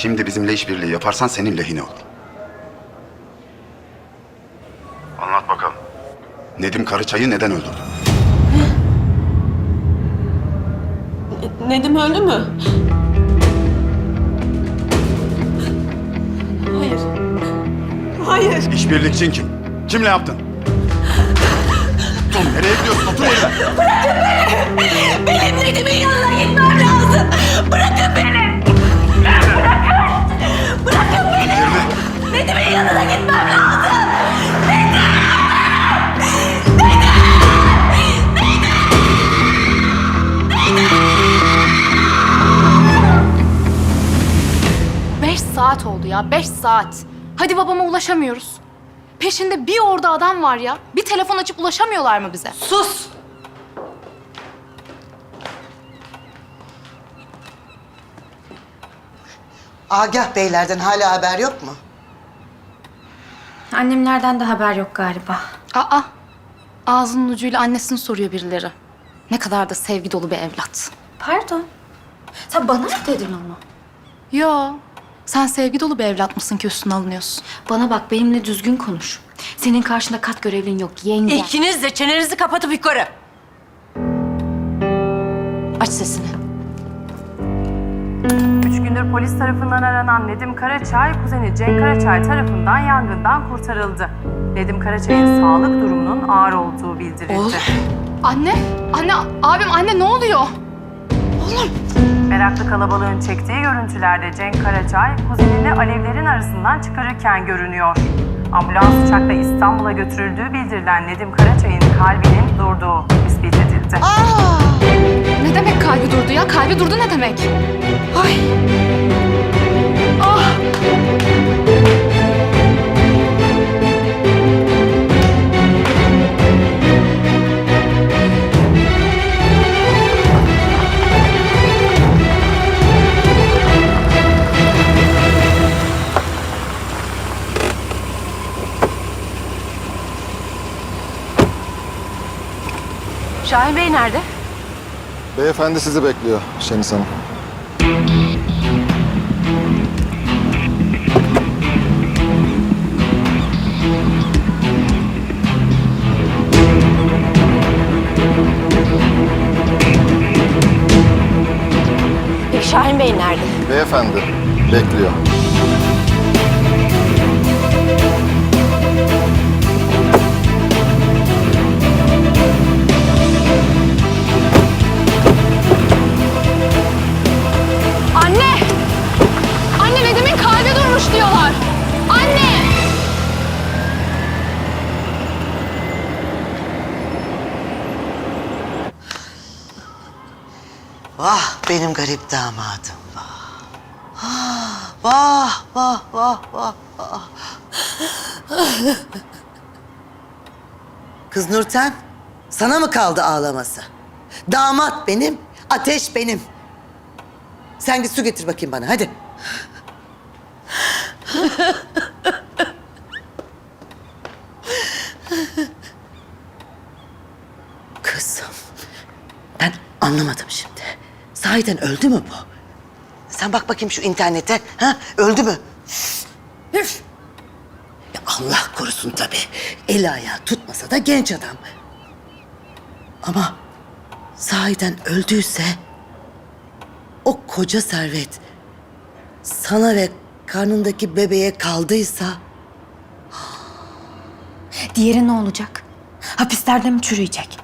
Şimdi bizimle işbirliği yaparsan senin lehine olur. Anlat bakalım. Nedim Karıçay'ı neden öldürdü? Nedim öldü mü? Hayır. Hayır. İşbirlikçin kim? Kimle yaptın? Dur nereye gidiyorsun? Otur yerine. Benim Nedim'in yanına gitmem lazım. Bırakın beni. Nedim'in yanına gitmem lazım. Beş saat oldu ya, beş saat. Hadi babama ulaşamıyoruz. Peşinde bir orada adam var ya. Bir telefon açıp ulaşamıyorlar mı bize? Sus. Agah beylerden hala haber yok mu? Annemlerden de haber yok galiba. Aa, ağzının ucuyla annesini soruyor birileri. Ne kadar da sevgi dolu bir evlat. Pardon. Sen bana mı dedin onu? Yo, sen sevgi dolu bir evlat mısın ki üstüne alınıyorsun? Bana bak benimle düzgün konuş. Senin karşında kat görevlin yok yenge. İkiniz de çenenizi kapatıp yukarı. Aç sesini. Gündür polis tarafından aranan Nedim Karaçay, kuzeni Cenk Karaçay tarafından yangından kurtarıldı. Nedim Karaçay'ın sağlık durumunun ağır olduğu bildirildi. Anne, anne, abim anne ne oluyor? Meraklı kalabalığın çektiği görüntülerde Cenk Karaçay, kuzenini alevlerin arasından çıkarırken görünüyor. Ambulans uçakla İstanbul'a götürüldüğü bildirilen Nedim Karaçay'ın kalbinin durduğu tespit edildi. Demek kalbi durdu ya? Kalbi durdu ne demek? Ay. Ah. Şahin Bey nerede? Beyefendi sizi bekliyor Şeniz Hanım. Peki Şahin Bey nerede? Beyefendi bekliyor. Vah benim garip damadım vah. Ah, Vah vah vah vah vah. Kız Nurten, sana mı kaldı ağlaması? Damat benim, ateş benim. Sen git su getir bakayım bana hadi. Sahiden öldü mü bu? Sen bak bakayım şu internete. Ha? Öldü mü? Üf! Ya Allah korusun tabii. El ayağı tutmasa da genç adam. Ama sahiden öldüyse o koca servet sana ve karnındaki bebeğe kaldıysa Diğeri ne olacak? Hapislerde mi çürüyecek?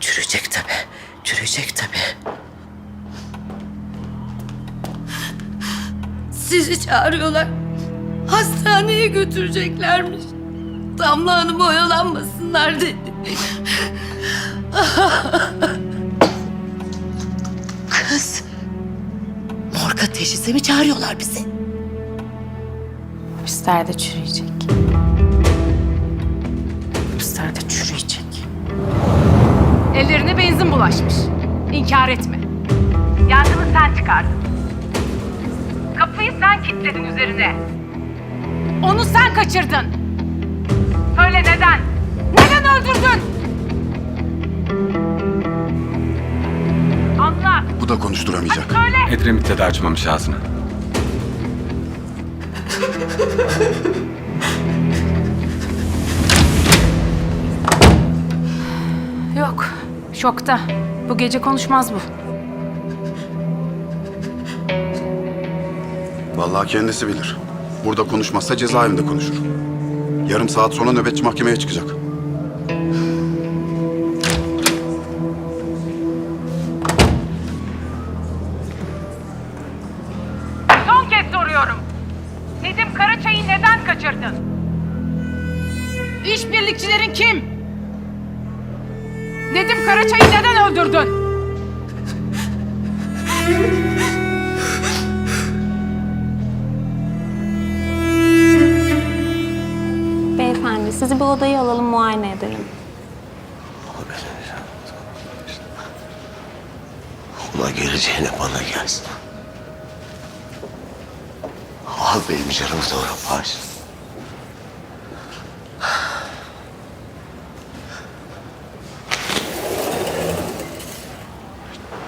çürüyecek tabii. Çürüyecek tabii. Sizi çağırıyorlar. Hastaneye götüreceklermiş. Damla Hanım oyalanmasınlar dedi. Kız. Morga teşhise mi çağırıyorlar bizi? Hapislerde çürüyecek. Hapislerde çürüyecek. Ellerine benzin bulaşmış. İnkar etme. Yangını sen çıkardın. Kapıyı sen kilitledin üzerine. Onu sen kaçırdın. Söyle neden? Neden öldürdün? Anlat. Bu da konuşturamayacak. Söyle. Edremit'te de açmamış ağzını. Yok. Şokta. Bu gece konuşmaz bu. Vallahi kendisi bilir. Burada konuşmazsa cezaevinde konuşur. Yarım saat sonra nöbetçi mahkemeye çıkacak. Son kez soruyorum. Nedim Karaçay'ı neden kaçırdın? İşbirlikçilerin kim? Nedim Karaçay'ı neden öldürdün? Sizi bir odaya alalım muayene edelim. Ona geleceğine bana gelsin. Al benim canımı sonra Paris.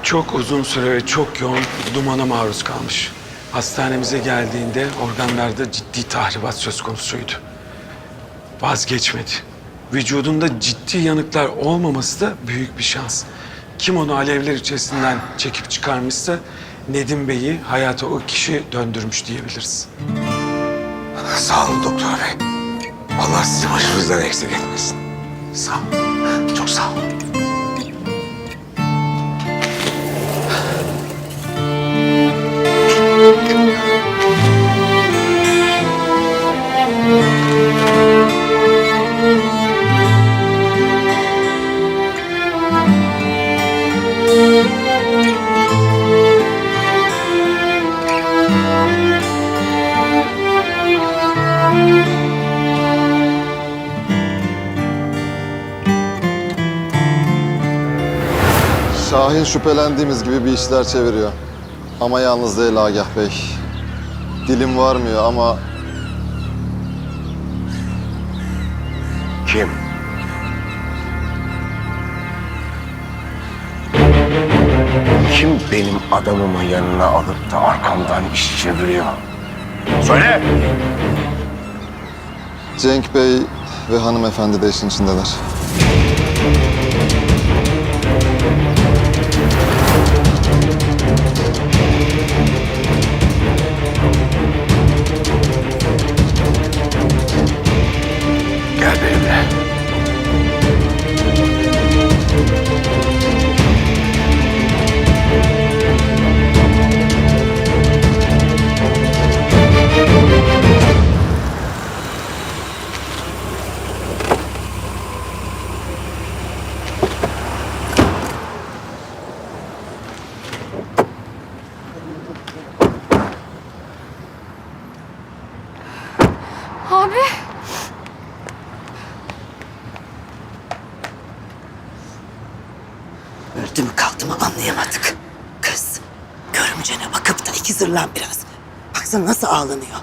Çok uzun süre ve çok yoğun dumana maruz kalmış. Hastanemize geldiğinde organlarda ciddi tahribat söz konusuydu. Vazgeçmedi. Vücudunda ciddi yanıklar olmaması da büyük bir şans. Kim onu alevler içerisinden çekip çıkarmışsa Nedim Bey'i hayata o kişi döndürmüş diyebiliriz. Sağ olun doktor bey. Allah sizi başımızdan eksik etmesin. Sağ olun. Çok sağ olun. Şahin şüphelendiğimiz gibi bir işler çeviriyor. Ama yalnız değil Agah Bey. Dilim varmıyor ama Kim? Kim benim adamımı yanına alıp da arkamdan iş çeviriyor? Söyle! Cenk Bey ve hanımefendi de işin içindeler. Abi. Öldü mü kaldı mı anlayamadık. Kız, görümcene bakıp da iki zırlan biraz. Baksana nasıl ağlanıyor.